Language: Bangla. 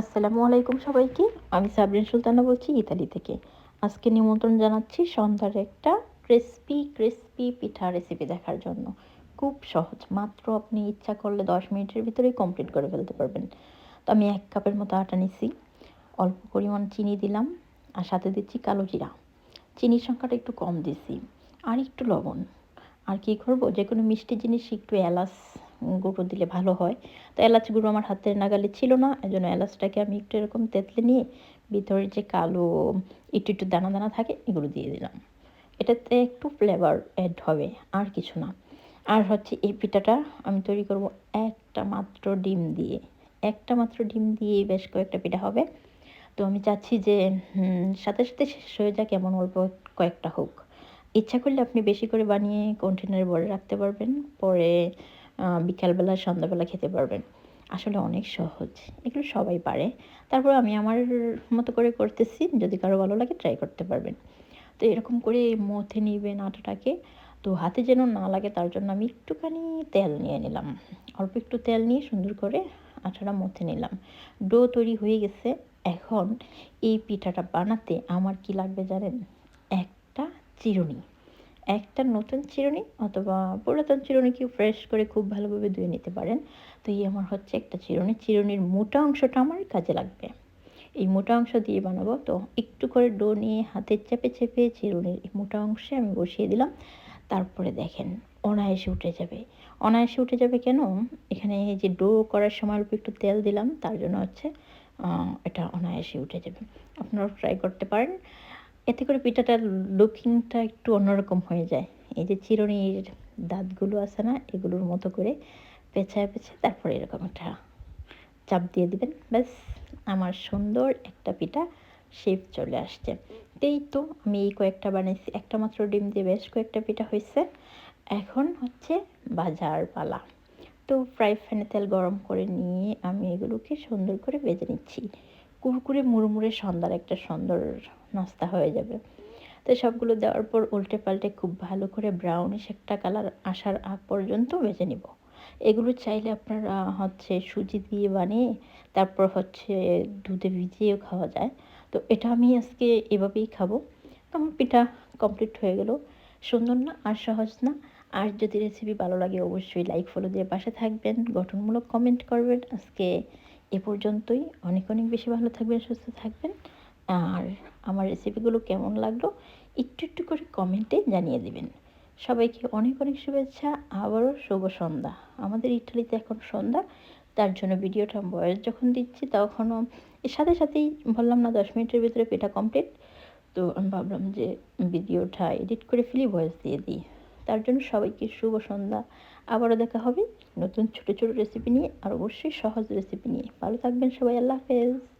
আসসালামু আলাইকুম সবাইকে। আমি সাবরিন সুলতানা বলছি ইতালি থেকে। আজকে নিমন্ত্রণ জানাচ্ছি সন্ধ্যার একটা ক্রিসপি ক্রিসপি পিঠা রেসিপি দেখার জন্য। খুব সহজ, মাত্র আপনি ইচ্ছা করলে দশ মিনিটের ভিতরেই কমপ্লিট করে ফেলতে পারবেন। তো আমি এক কাপের মতো আটা নিছি। অল্প পরিমাণ চিনি দিলাম আর সাথে দিচ্ছি কালো জিরা। চিনির সংখ্যাটা একটু কম দিছি। আর একটু লবণ। আর কী করব? যে কোনো মিষ্টি জিনিস, একটু এলাচ গুঁড়ো দিলে ভালো হয়। তো এলাচ গুঁড়ো আমার হাতের নাগালে ছিল না এই জন্য এলাচটাকে আমি একটু এরকম তেতলে নিয়ে ভিতরে যে কালো একটু একটু দানা দানা থাকে, এগুলো দিয়ে দিলাম। এটাতে একটু ফ্লেভার অ্যাড হবে, আর কিছু না। আর হচ্ছে এই পিঠাটা আমি তৈরি করব একটা মাত্র ডিম দিয়ে। একটা মাত্র ডিম দিয়ে বেশ কয়েকটা পিঠা হবে। তো আমি চাচ্ছি যে সাথে সাথে শেষ হয়ে যাক, এমন অল্প কয়েকটা হোক। ইচ্ছা করলে আপনি বেশি করে বানিয়ে কন্টেনারে ভরে রাখতে পারবেন। পরে বিকালবেলা সন্ধ্যাবেলা খেতে পারবেন। আসলে অনেক সহজ। এগুলো সবাই পারে। তারপর আমি আমার মতো করে করতেছি। যদি কারও ভালো লাগে ট্রাই করতে পারবেন। তো এরকম করে মথে নিবেন আটাটাকে। তো হাতে যেন না লাগে, তার জন্য আমি একটুখানি তেল নিয়ে নিলাম। অল্প একটু তেল নিয়ে সুন্দর করে আটাটা মথে নিলাম। ডো তৈরি হয়ে গেছে। এখন এই পিঠাটা বানাতে আমার কি লাগবে জানেন? একটা চিরুনি। একটা নতুন চিরুনি অথবা পুরাতন চিরুনিকেও ফ্রেশ করে খুব ভালোভাবে ধুয়ে নিতে পারেন। তো এই আমার হচ্ছে একটা চিরুনি। চিরুনির মোটা অংশটা আমার কাজে লাগবে। এই মোটা অংশ দিয়ে বানাবো। তো একটু করে ডো নিয়ে হাতের চেপে চেপে চিরুনির এই মোটা অংশে আমি বসিয়ে দিলাম। তারপরে দেখেন অনায়াসে উঠে যাবে। অনায়াসে উঠে যাবে কেন? এখানে যে ডো করার সময় অল্প একটু তেল দিলাম, তার জন্য হচ্ছে এটা অনায়াসে উঠে যাবে। আপনারাও ট্রাই করতে পারেন। এতে করে পিঠাটার লুকিংটা একটু অন্যরকম হয়ে যায়। এই যে চিরুনির দাঁতগুলো আছে না, এগুলোর মতো করে পেছায় পেছায় তারপরে এরকম একটা চাপ দিয়ে দিবেন। ব্যাস, আমার সুন্দর একটা পিঠা শেপ চলে আসছে। এই তো আমি এই কয়েকটা বানিয়েছি, একটা মাত্র ডিম দিয়ে বেশ কয়েকটা পিঠা হয়েছে। এখন হচ্ছে বাজার পালা। তো ফ্রাই প্যানে তেল গরম করে নিয়ে আমি এগুলোকে সুন্দর করে বেজে নিচ্ছি। কুরকুরে মুড়মুড়ে সন্ধ্যার একটা সুন্দর নাস্তা হয়ে যাবে। তো সবগুলো দেওয়ার পর উল্টে পাল্টে খুব ভালো করে ব্রাউনিশ একটা কালার আসার আগ পর্যন্ত বেজে নিব। এগুলো চাইলে আপনারা হচ্ছে সুজি দিয়ে বানিয়ে তারপর হচ্ছে দুধে ভিজিয়েও খাওয়া যায়। তো এটা আমি আজকে এভাবেই খাব। আমার পিঠা কমপ্লিট হয়ে গেল। সুন্দর না আর সহজ না। আর যদি রেসিপি ভালো লাগে অবশ্যই লাইক ফলো দিয়ে পাশে থাকবেন। গঠনমূলক কমেন্ট করবেন। আজকে এ পর্যন্তই। অনেক অনেক বেশি ভালো থাকবেন, সুস্থ থাকবেন। আর আমার রেসিপিগুলো কেমন লাগল, একটু একটু করে কমেন্টে জানিয়ে দিবেন। সবাইকে অনেক অনেক শুভেচ্ছা, আবারও শুভ সন্ধ্যা। আমাদের ইটালিতে এখন সন্ধ্যা, তার জন্য ভিডিওটা বয়স যখন দিচ্ছি তখনও এর সাথে সাথেই বললাম না, দশ মিনিটের ভিতরে পেটা কমপ্লিট তো আমি ভাবলাম যে ভিডিওটা এডিট করে ফেলি ভয়েস দিয়ে দিই। তার জন্য সবাইকে শুভ সন্ধ্যা। আবারও দেখা হবে নতুন ছোট ছোট রেসিপি নিয়ে আর অবশ্যই সহজ রেসিপি নিয়ে। ভালো থাকবেন সবাই, আল্লাহ হাফেজ।